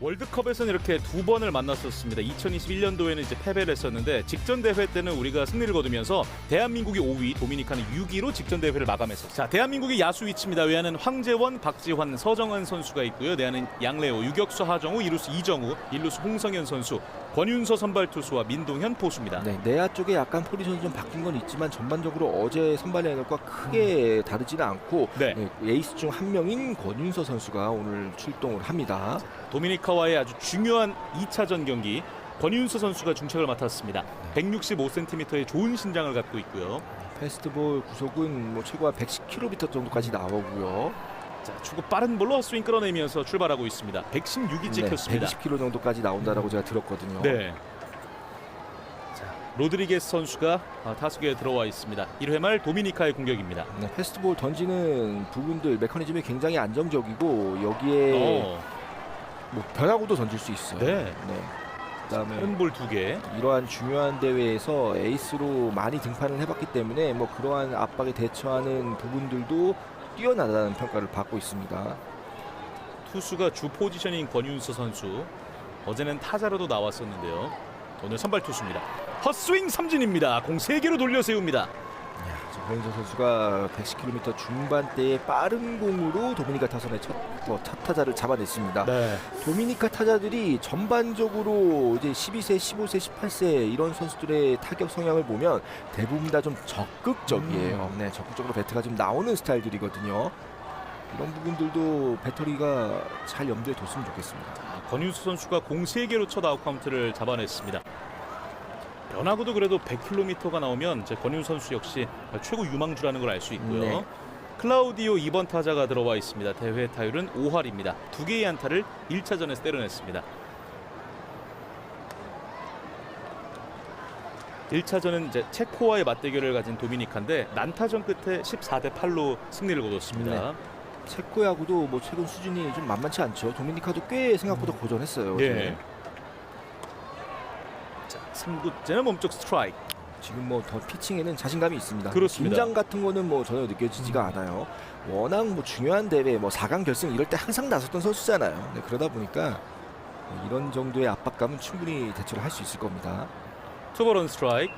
월드컵에서는 이렇게 두 번을 만났었습니다. 2021년도에는 이제 패배를 했었는데 직전 대회 때는 우리가 승리를 거두면서 대한민국이 5위, 도미니카는 6위로 직전 대회를 마감했었죠. 자, 대한민국의 야수 위치입니다. 외야는 황재원, 박지환, 서정은 선수가 있고요. 내야는 양래호, 유격수 하정우, 이루수 이정우, 일루수 홍성현 선수, 권윤서 선발 투수와 민동현 포수입니다. 네, 내야 쪽에 약간 포지션이 좀 바뀐 건 있지만 전반적으로 어제 선발 라인업과 크게 다르지는 않고 네. 네, 에이스 중 한 명인 권윤서 선수가 오늘 출동을 합니다. 도미니카와의 아주 중요한 2차전 경기 권윤서 선수가 중책을 맡았습니다. 165cm의 좋은 신장을 갖고 있고요. 페스트볼 구속은 뭐 최고 한 110km 정도까지 나오고요. 자, 축구 빠른 볼로 헛스윙 끌어내면서 출발하고 있습니다. 116이 찍혔습니다. 120km 정도까지 나온다라고 제가 들었거든요. 네. 자, 로드리게스 선수가 아, 타석에 들어와 있습니다. 1회 말 도미니카의 공격입니다. 네, 페스트볼 던지는 부분들 메커니즘이 굉장히 안정적이고 여기에 어, 뭐 변화구도 던질 수 있어요. 네. 그다음에 빠른 볼두 개. 이러한 중요한 대회에서 에이스로 많이 등판을 해봤기 때문에 뭐 그러한 압박에 대처하는 부분들도 뛰어나다는 평가를 받고 있습니다. 투수가 주 포지션인 권윤서 선수. 어제는 타자로도 나왔었는데요. 오늘 선발 투수입니다. 헛스윙 삼진입니다. 공 세개로 돌려 세웁니다. 네. 도미니카 타자들이 전반적으로 이제 12세, 15세, 18세 이런 선수들의 타격 성향을 보면 대부분 다 좀 적극적이에요. 네, 적극적으로 배트가 좀 나오는 스타일들이거든요. 이런 부분들도 배터리가 잘 염두에 뒀으면 좋겠습니다. 권윤수 선수가 공 세개로 첫 아웃 카운트를 잡아냈습니다. 변화구도 그래도 100km가 나오면 이제 권윤수 선수 역시 최고 유망주라는 걸 알 수 있고요. 네. 클라우디오 2번 타자가 들어와 있습니다. 대회 타율은 5할입니다. 두 개의 안타를 1차전에서 때려냈습니다. 1차전은 이제 체코와의 맞대결을 가진 도미니카인데 난타전 끝에 14대 8로 승리를 거뒀습니다. 네. 체코 야구도 뭐 최근 수준이 좀 만만치 않죠. 도미니카도 꽤 생각보다 고전했어요. 예. 어제. 자, 3구째는 몸쪽 스트라이크. 지금 뭐 더 피칭에는 자신감이 있습니다. 그렇습니다. 긴장 같은 거는 뭐 전혀 느껴지지가 않아요. 워낙 뭐 중요한 대회 뭐 4강 결승 이럴 때 항상 나섰던 선수잖아요. 네, 그러다 보니까 이런 정도의 압박감은 충분히 대처를 할 수 있을 겁니다. 투버런 스트라이크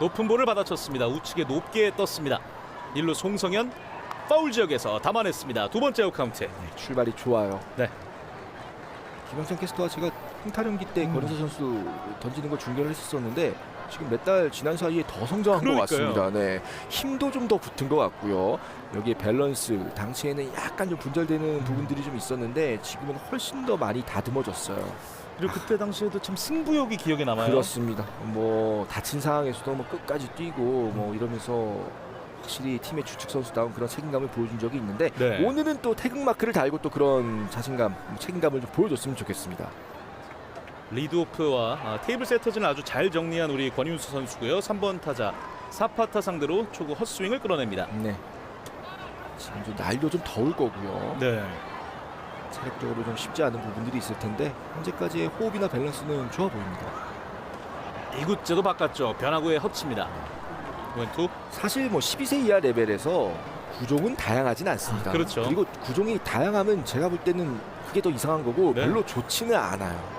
높은 볼을 받아쳤습니다 우측에 높게 떴습니다 1루 송성현 파울 지역에서 담아냈습니다 두 번째 아웃 카운트 네, 출발이 좋아요. 네. 김영찬 캐스터와 제가 흥타령기 때 음. 권은서 선수 던지는 걸 중계를 했었는데 지금 몇 달 지난 사이에 더 성장한 것 그러니까요. 같습니다. 네, 힘도 좀 더 붙은 것 같고요. 여기에 밸런스 당시에는 약간 좀 분절되는 부분들이 좀 있었는데 지금은 훨씬 더 많이 다듬어졌어요. 그리고 그때 당시에도 참 승부욕이 기억에 남아요 그렇습니다. 뭐 다친 상황에서도 뭐 끝까지 뛰고 뭐 이러면서 확실히 팀의 주축 선수다운 그런 책임감을 보여준 적이 있는데 네. 오늘은 또 태극 마크를 달고 또 그런 자신감, 책임감을 좀 보여줬으면 좋겠습니다. 리드오프와 아, 테이블 세터즈는 아주 잘 정리한 우리 권윤수 선수고요 3번 타자 사파타 상대로 초구 헛스윙을 끌어냅니다 네. 지금 좀 날도 좀 더울 거고요. 네. 체력적으로 좀 쉽지 않은 부분들이 있을 텐데 현재까지의 호흡이나 밸런스는 좋아 보입니다. 이구째도 바꿨죠 변화구에 헛칩니다 왼투 사실 뭐 12세 이하 레벨에서 구종은 다양하진 않습니다. 아, 그렇죠. 그리고 구종이 다양하면 제가 볼 때는 그게 더 이상한 거고 네. 별로 좋지는 않아요.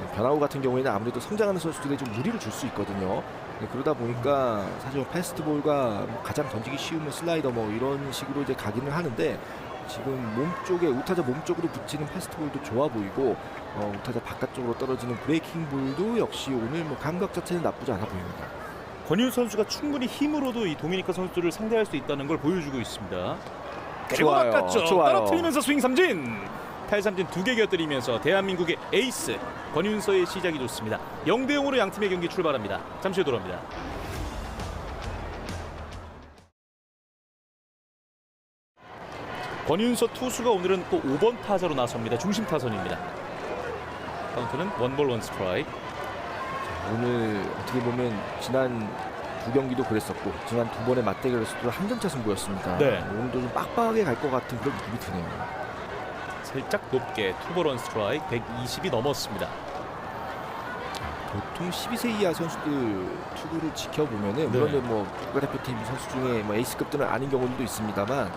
네, 변화구 같은 경우에는 아무래도 성장하는 선수들에 좀 무리를 줄 수 있거든요. 네, 그러다 보니까 사실 뭐 패스트볼과 뭐 가장 던지기 쉬운 뭐 슬라이더 뭐 이런 식으로 이제 가기는 하는데 지금 몸 쪽에 우타자 몸 쪽으로 붙이는 패스트볼도 좋아 보이고 어, 우타자 바깥쪽으로 떨어지는 브레이킹 볼도 역시 오늘 뭐 감각 자체는 나쁘지 않아 보입니다. 권윤수 선수가 충분히 힘으로도 이 도미니카 선수들을 상대할 수 있다는 걸 보여주고 있습니다. 그리고 좋아요. 바꿨죠. 좋아요. 떨어뜨리면서 스윙 삼진. 탈삼진 두개 곁들이면서 대한민국의 에이스 권윤서의 시작이 좋습니다. 0대 0으로 양 팀의 경기 출발합니다. 잠시 후 돌아옵니다. 권윤서 투수가 오늘은 또 5번 타자로 나섭니다. 중심 타선입니다. 카운트는 원볼 원 스트라이크. 오늘 어떻게 보면 지난 두 경기도 그랬었고 지난 두 번의 맞대결에서도 한 점 차 승부였습니다. 네. 오늘도 좀 빡빡하게 갈 것 같은 그런 느낌이 드네요. 살짝 높게 투볼 원 스트라이크 120이 넘었습니다. 보통 12세 이하 선수들 투구를 지켜보면은 네. 물론 뭐 국가대표팀 선수 중에 뭐 에이스급들은 아닌 경우들도 있습니다만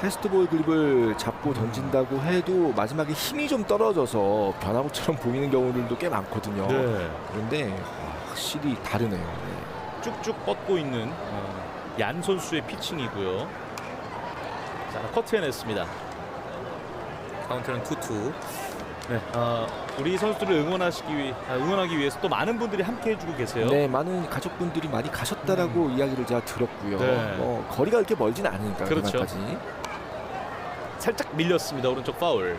패스트볼 그립을 잡고 던진다고 해도 마지막에 힘이 좀 떨어져서 변화구처럼 보이는 경우들도 꽤 많거든요. 네. 그런데 와, 확실히 다르네요. 네. 쭉쭉 뻗고 있는 어, 얀 선수의 피칭이고요. 자 커트해냈습니다. 카운트는 투투. 네, 어, 우리 선수들을 응원하시기 위해 아, 응원하기 위해서 또 많은 분들이 함께 해주고 계세요. 네, 많은 가족분들이 많이 가셨다라고 이야기를 제가 들었고요. 음. 네. 뭐 거리가 그렇게 멀진 않으니까 그렇죠. 그날까지. 살짝 밀렸습니다. 오른쪽 파울.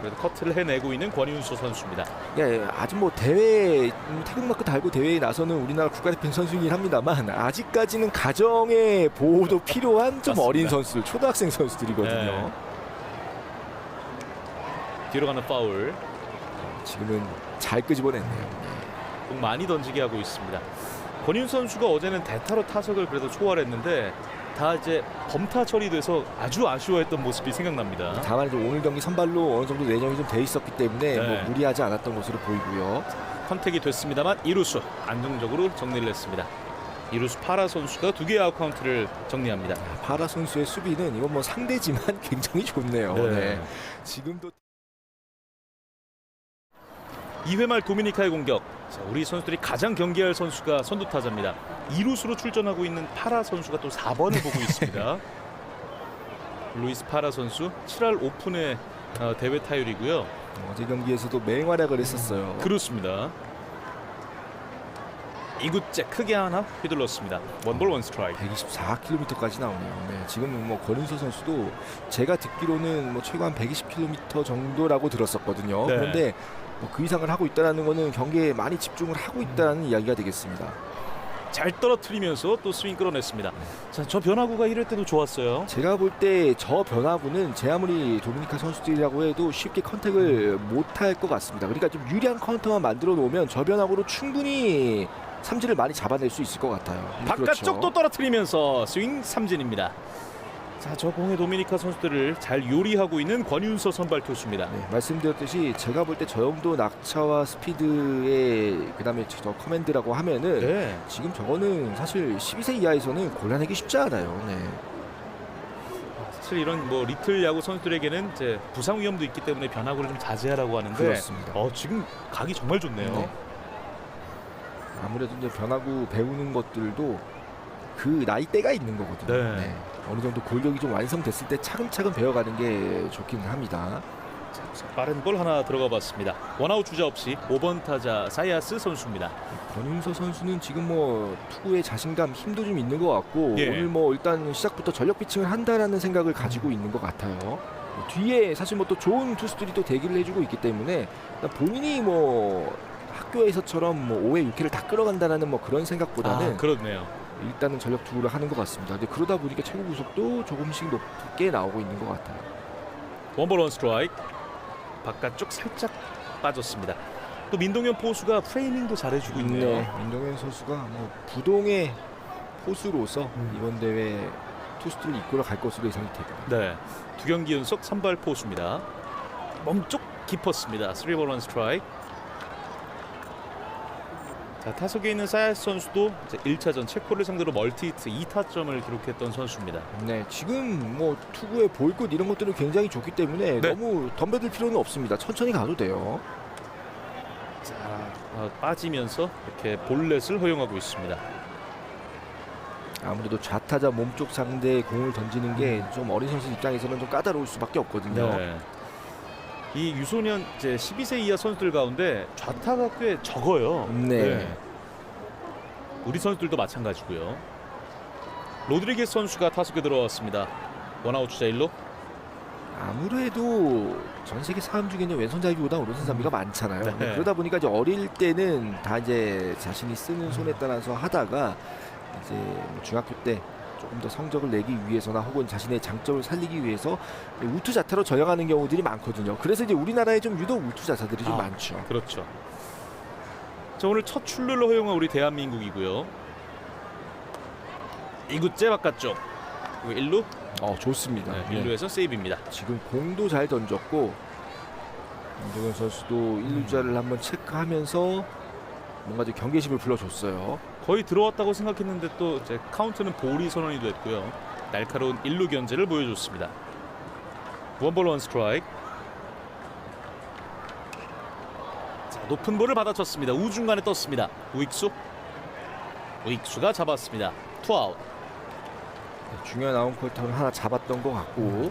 그래도 커트를 해내고 있는 권윤수 선수입니다. 예, 아직 뭐 대회 음, 태극마크 달고 대회에 나서는 우리나라 국가대표 선수이긴 합니다만 아직까지는 가정의 보호도 필요한 좀 맞습니다. 어린 선수들, 초등학생 선수들이거든요. 네. 뒤로 가는 파울. 지금은 잘 끄집어냈네요. 공 많이 던지게 하고 있습니다. 권윤 선수가 어제는 대타로 타석을 그래도 초월했는데 다 이제 범타 처리돼서 아주 아쉬워했던 모습이 생각납니다. 다만 이제 오늘 경기 선발로 어느 정도 내정이 좀 돼 있었기 때문에 네. 뭐 무리하지 않았던 것으로 보이고요. 컨택이 됐습니다만 이루수 안정적으로 정리를 했습니다. 이루수 파라 선수가 두 개의 아웃 카운트를 정리합니다. 파라 선수의 수비는 이건 뭐 상대지만 굉장히 좋네요. 네. 네. 지금도 2회 말 도미니카의 공격. 자, 우리 선수들이 가장 경계할 선수가 선두 타자입니다. 이루수로 출전하고 있는 파라 선수가 또 4번을 보고 있습니다. 루이스 파라 선수 7할 오픈의 어, 대회 타율이고요. 어제 경기에서도 맹활약을 했었어요. 그렇습니다. 이구째 크게 하나 휘둘렀습니다. 원볼 원 스트라이크. 124km까지 나오네요. 네, 지금 뭐 권은서 선수도 제가 듣기로는 뭐 최고 한 120km 정도라고 들었었거든요. 네. 그런데 뭐 그 이상을 하고 있다는 거는 경기에 많이 집중을 하고 있다는 이야기가 되겠습니다. 잘 떨어뜨리면서 또 스윙 끌어냈습니다. 자, 저 변화구가 이럴 때도 좋았어요. 제가 볼 때 저 변화구는 제 아무리 도미니카 선수들이라고 해도 쉽게 컨택을 못할 것 같습니다. 그러니까 좀 유리한 카운터만 만들어 놓으면 저 변화구로 충분히 삼진을 많이 잡아낼 수 있을 것 같아요. 바깥쪽도 그렇죠. 떨어뜨리면서 스윙 삼진입니다. 자, 저 공의 도미니카 선수들을 잘 요리하고 있는 권윤서 선발 투수입니다. 네, 말씀드렸듯이 제가 볼 때 저 정도 낙차와 스피드에 그다음에 저 커맨드라고 하면은 네. 지금 저거는 사실 12세 이하에서는 골라내기 쉽지 않아요. 네. 사실 이런 뭐 리틀 야구 선수들에게는 이제 부상 위험도 있기 때문에 변화구를 좀 자제하라고 하는데 그렇습니다. 어, 지금 각이 정말 좋네요. 네. 아무래도 이제 변화구 배우는 것들도 그 나이대가 있는 거거든요. 네. 어느 정도 골격이 좀 완성됐을 때 차근차근 배워가는 게 좋긴 합니다. 자, 빠른 볼 하나 들어가 봤습니다. 원아웃 주자 없이 5번 타자 사이아스 선수입니다. 권윤서 선수는 지금 뭐 투구에 자신감, 힘도 좀 있는 것 같고 예. 오늘 뭐 일단 시작부터 전력 피칭을 한다라는 생각을 가지고 있는 것 같아요. 뭐 뒤에 사실 뭐 또 좋은 투수들이 또 대기를 해주고 있기 때문에 본인이 뭐 학교에서처럼 뭐 5회 6회를 다 끌어간다라는 뭐 그런 생각보다는 아, 그렇네요. 일단은 전력 투구를 하는 것 같습니다. 근데 그러다 보니까 최고 구속도 조금씩 높게 나오고 있는 것 같아요. 원볼 원 스트라이크. 바깥쪽 살짝 빠졌습니다. 또 민동현 포수가 프레이밍도 잘해주고 있네요. 네, 민동현 선수가 뭐 부동의 포수로서 음. 이번 대회 투수들을 이끌어 갈 것으로 예상이 됩니다. 네, 두 경기 연속 선발 포수입니다. 멈쪽 깊었습니다. 3볼 원 스트라이크. 자, 타석에 있는 사야스 선수도 이제 1차전 체코를 상대로 멀티히트 2타점을 기록했던 선수입니다. 네, 지금 뭐 투구의 볼끝 이런 것들은 굉장히 좋기 때문에 네. 너무 덤벼들 필요는 없습니다. 천천히 가도 돼요. 자, 어, 빠지면서 이렇게 볼넷을 허용하고 있습니다. 아무래도 좌타자 몸쪽 상대에 공을 던지는 게 좀 어린 선수 입장에서는 좀 까다로울 수밖에 없거든요. 네. 이 유소년 이제 12세 이하 선수들 가운데 좌타가 꽤 적어요. 네. 우리 선수들도 마찬가지고요. 로드리게스 선수가 타석에 들어왔습니다. 원아웃 주자 1루. 아무래도 전 세계 사람 중에는 왼손잡이보다 오른손잡이가 많잖아요. 네. 네, 그러다 보니까 이제 어릴 때는 다 이제 자신이 쓰는 손에 따라서 하다가 이제 뭐 중학교 때 조금 더 성적을 내기 위해서나 혹은 자신의 장점을 살리기 위해서 우투자타로 전향하는 경우들이 많거든요. 그래서 이제 우리나라에 좀 유독 우투자타들이 좀 아. 많죠. 그렇죠. 자 오늘 첫 출루를 허용한 우리 대한민국이고요. 이구째 바깥쪽. 1루. 어 좋습니다. 네, 네. 1루에서 세이브입니다. 지금 공도 잘 던졌고 임동현 선수도 음. 1루자를 한번 체크하면서 뭔가 좀 경계심을 불러줬어요. 거의 들어왔다고 생각했는데 또 이제 카운트는 볼이 선언이 됐고요. 날카로운 1루 견제를 보여줬습니다. 원볼 원 스트라이크. 자, 높은 볼을 받아쳤습니다. 우중간에 떴습니다. 우익수. 우익수가 잡았습니다. 투아웃. 네, 중요한 아웃코터를 하나 잡았던 것 같고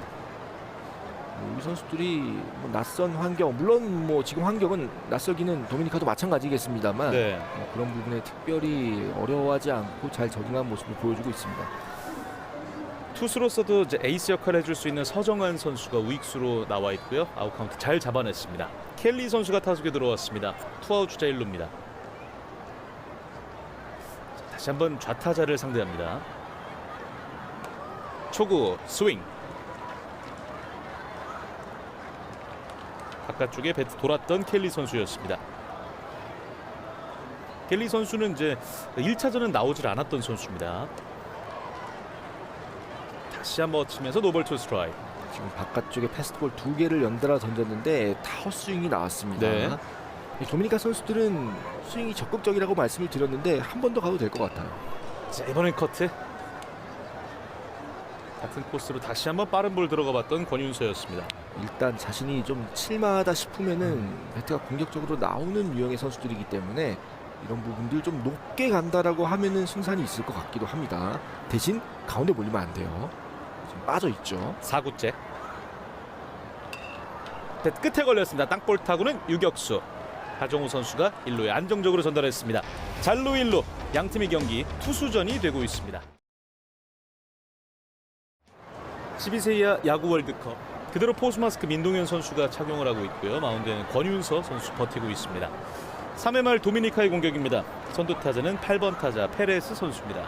뭐 우리 선수들이 뭐 낯선 환경 물론 뭐 지금 환경은 낯설기는 도미니카도 마찬가지겠습니다만 네. 뭐 그런 부분에 특별히 어려워하지 않고 잘 적응한 모습을 보여주고 있습니다. 투수로서도 이제 에이스 역할을 해줄 수 있는 서정환 선수가 우익수로 나와 있고요. 아웃 카운트 잘 잡아냈습니다. 켈리 선수가 타석에 들어왔습니다. 투아웃 주자 1루입니다. 다시 한번 좌타자를 상대합니다. 초구 스윙. 바깥쪽에 배트 돌았던 켈리 선수였습니다. 켈리 선수는 이제 1차전은 나오질 않았던 선수입니다. 다시 한번 치면서 노벌 투 스트라이크. 지금 바깥쪽에 패스트볼 두 개를 연달아 던졌는데 타워 스윙이 나왔습니다. 네. 이 도미니카 선수들은 스윙이 적극적이라고 말씀을 드렸는데 한 번 더 가도 될 것 같아요. 자 이번엔 커트. 같은 코스로 다시 한번 빠른 볼 들어가 봤던 권윤서였습니다. 일단 자신이 좀 칠마하다 싶으면은 음. 배트가 공격적으로 나오는 유형의 선수들이기 때문에 이런 부분들 좀 높게 간다라고 하면은 승산이 있을 것 같기도 합니다. 대신 가운데 몰리면 안 돼요. 지금 빠져 있죠. 4구째. 뱃 끝에 걸렸습니다. 땅볼 타구는 유격수. 하정우 선수가 1루에 안정적으로 전달했습니다. 잘루 1루 양팀의 경기 투수전이 되고 있습니다. 12세 이하 야구 월드컵 그대로 포스마스크 민동현 선수가 착용을 하고 있고요. 마운드에는 권윤서 선수 버티고 있습니다. 3회 말 도미니카의 공격입니다. 선두 타자는 8번 타자 페레스 선수입니다.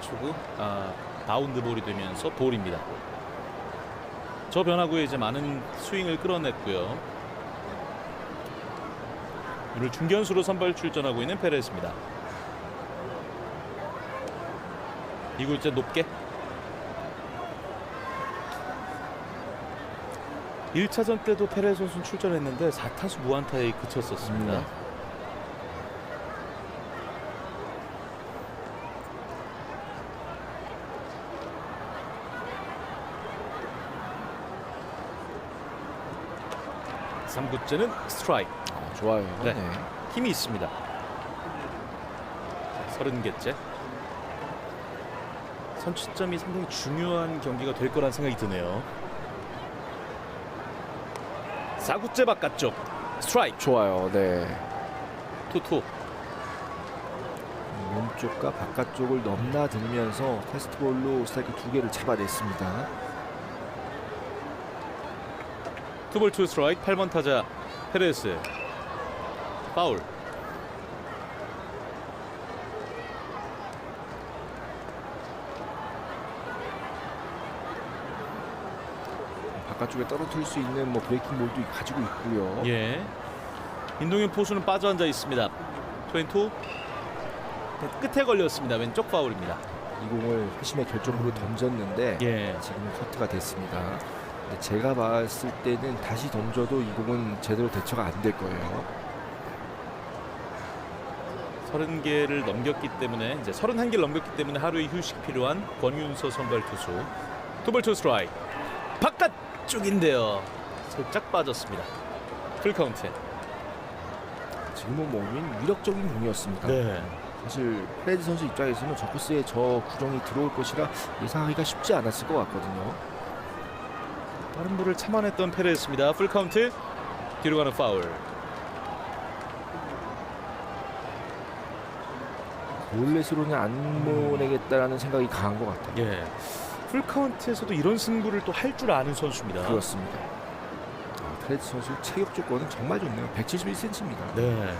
초구 아, 바운드 볼이 되면서 볼입니다. 저 변화구에 이제 많은 스윙을 끌어냈고요. 오늘 중견수로 선발 출전하고 있는 페레스입니다. 이구째 높게 1차전 때도 페레 선수는 출전했는데 4타수 무안타에 그쳤었습니다. 음. 삼구째는 스트라이크. 아, 좋아요. 네. 네. 힘이 있습니다. 서른 개째. 선취점이 상당히 중요한 경기가 될 거란 생각이 드네요. 4구째 바깥쪽 스트라이크 좋아요. 네. 투투 몸쪽과 바깥쪽을 넘나들면서 패스트볼로 스트라이크 두 개를 잡아냈습니다. 투볼 투 스트라이크 8번 타자 페레스 파울 바깥쪽에 떨어뜨릴 수 있는 뭐 브레이킹 볼도 가지고 있고요. 예. 인동현 포수는 빠져 앉아 있습니다. 22 끝에 걸렸습니다. 왼쪽 파울입니다. 이 공을 회심의 결정으로 던졌는데 예. 지금 커트가 됐습니다. 근데 제가 봤을 때는 다시 던져도 이 공은 제대로 대처가 안 될 거예요. 30개를 넘겼기 때문에 이제 31개를 넘겼기 때문에 하루의 휴식 필요한 권윤서 선발 투수. 투볼 투 스트라이크. 바깥 쪽인데요 살짝 빠졌습니다 풀 카운트 지금은 뭐 윈- 위력적인 공이었습니다. 네 사실 프레드 선수 입장에서는 저 코스에 저 구종이 들어올 것이라 예상하기가 쉽지 않았을 것 같거든요. 빠른 볼을 참아냈던 페레스입니다 풀 카운트 뒤로 가는 파울 볼넷으로는 안 보내겠다라는 생각이 강한 것 같아요. 예. 풀 카운트에서도 이런 승부를 또 할 줄 아는 선수입니다 그렇습니다. 아, 프레드 선수 체격 조건은 정말 좋네요. 171cm입니다. 네.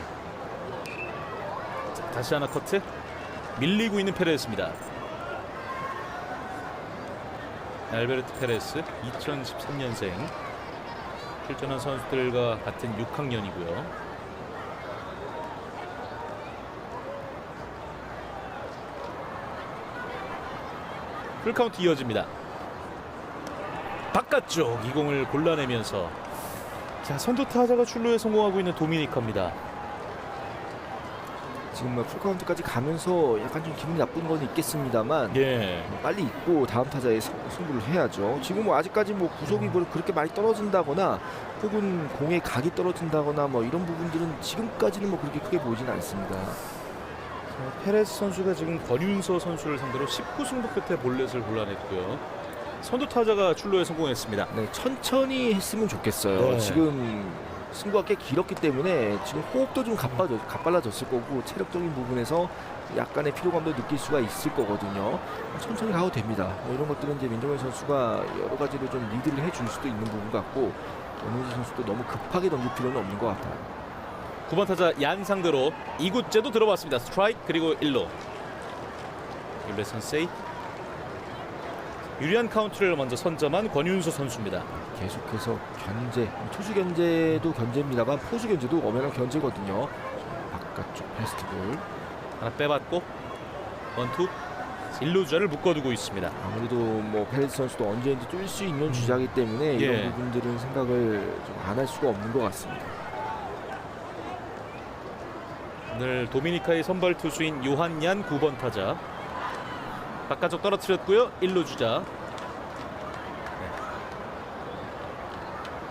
자, 다시 하나 커트. 밀리고 있는 페레스입니다. 알베르트 페레스 2013년생 출전한 선수들과 같은 6학년이고요. 풀카운트 이어집니다. 바깥쪽 이 공을 골라내면서 자 선두 타자가 출루에 성공하고 있는 도미니카입니다. 지금 뭐 풀카운트까지 가면서 약간 좀 기분이 나쁜 건 있겠습니다만 예. 빨리 잊고 다음 타자에 승- 승부를 해야죠. 지금 뭐 아직까지 뭐 구속이 뭐 그렇게 많이 떨어진다거나 혹은 공의 각이 떨어진다거나 뭐 이런 부분들은 지금까지는 뭐 그렇게 크게 보이진 않습니다. 자, 페레스 선수가 지금 권윤서 선수를 상대로 19승부 끝에 볼넷을 골라냈고요. 선두 타자가 출루에 성공했습니다. 네, 천천히 했으면 좋겠어요. 네. 지금 승부가 꽤 길었기 때문에 지금 호흡도 좀 가빠져, 가빨라졌을 거고 체력적인 부분에서 약간의 피로감도 느낄 수가 있을 거거든요. 천천히 가도 됩니다. 뭐 이런 것들은 이제 민정현 선수가 여러 가지로 좀 리드를 해줄 수도 있는 부분 같고 원우지 선수도 너무 급하게 던질 필요는 없는 것 같아요. 9번 타자 얀 상대로 2구째도 들어왔습니다. 스트라이크 그리고 1루. 1루의 선세이. 유리한 카운트를 먼저 선점한 권윤서 선수입니다. 계속해서 견제, 투수 견제도 견제입니다만 포수 견제도 엄연한 견제거든요. 바깥쪽 패스트볼. 하나 빼봤고 원투 1루 주자를 묶어두고 있습니다. 아무래도 뭐 페레스 선수도 언제든지 뛸 수 있는 주자이기 때문에 예. 이런 부분들은 생각을 좀 안 할 수가 없는 것 같습니다. 오늘 도미니카의 선발 투수인 요한얀 9번 타자 바깥쪽 떨어뜨렸고요 1루 주자 네.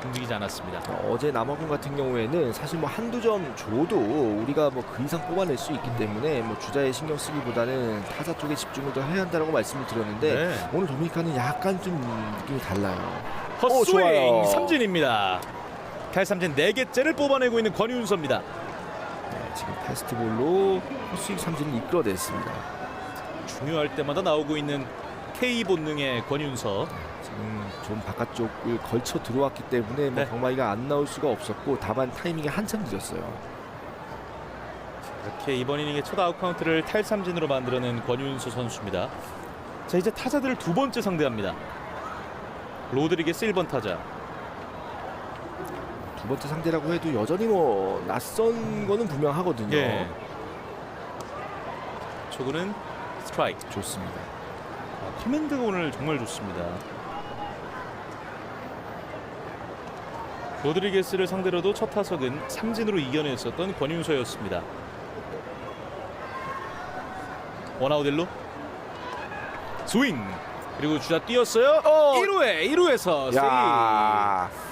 움직이지 않았습니다 어, 어제 남아공 같은 경우에는 사실 뭐 한두 점 줘도 우리가 뭐 그 이상 뽑아낼 수 있기 때문에 뭐 주자에 신경 쓰기보다는 타자 쪽에 집중을 더 해야 한다고 말씀을 드렸는데 네. 오늘 도미니카는 약간 좀 느낌이 달라요. 헛스윙 오, 좋아요. 삼진입니다 탈삼진 4개째를 뽑아내고 있는 권윤서입니다 네, 지금 패스트볼로 헛스윙 삼진을 이끌어냈습니다. 중요할 때마다 나오고 있는 K 본능의 권윤서 지금 좀 바깥쪽을 걸쳐 들어왔기 때문에 뭐 네. 경마이가 안 나올 수가 없었고 다만 타이밍이 한참 늦었어요. 이렇게 이번 이닝의 첫 아웃 카운트를 탈삼진으로 만들어낸 권윤수 선수입니다. 자 이제 타자들을 두 번째 상대합니다. 로드리게스 1번 타자. 두 번째 상대라고 해도 여전히 뭐 낯선 거는 분명하거든요. 예. 초구는 스트라이크. 좋습니다. 아, 커맨드가 오늘 정말 좋습니다. 로드리게스를 상대로도 첫 타석은 삼진으로 이겨냈었던 권윤서였습니다. 원아웃 1루 스윙 그리고 주자 뛰었어요. 어! 1루에 1루에서 야 세이.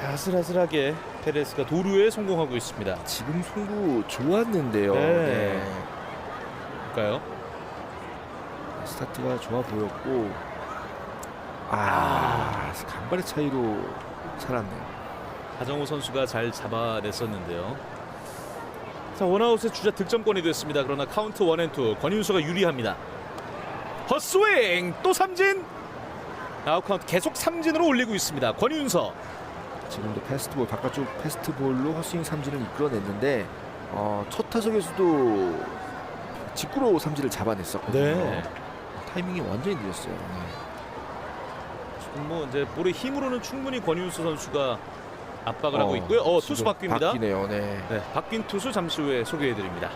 아슬아슬하게 페레스가 도루에 성공하고 있습니다. 지금 송구 좋았는데요. 네. 네. 볼까요? 스타트가 좋아 보였고 아 간발의 차이로 살았네요. 하정우 선수가 잘 잡아냈었는데요. 자 원아웃에 주자 득점권이 됐습니다. 그러나 카운트 원앤투 권윤수가 유리합니다. 헛스윙 또 삼진. 아웃 카운트 계속 삼진으로 올리고 있습니다. 권윤서. 지금도 패스트볼 바깥쪽 패스트볼로 헛스윙 삼진을 이끌어냈는데 어, 첫 타석에서도 직구로 삼진을 잡아냈었거든요. 네. 타이밍이 완전히 늦었어요. 네. 지금 뭐 이제 볼의 힘으로는 충분히 권윤수 선수가 압박을 하고 어, 있고요. 어 투수 지금 바뀝니다. 바뀌네요. 네. 네, 바뀐 투수 잠시 후에 소개해드립니다.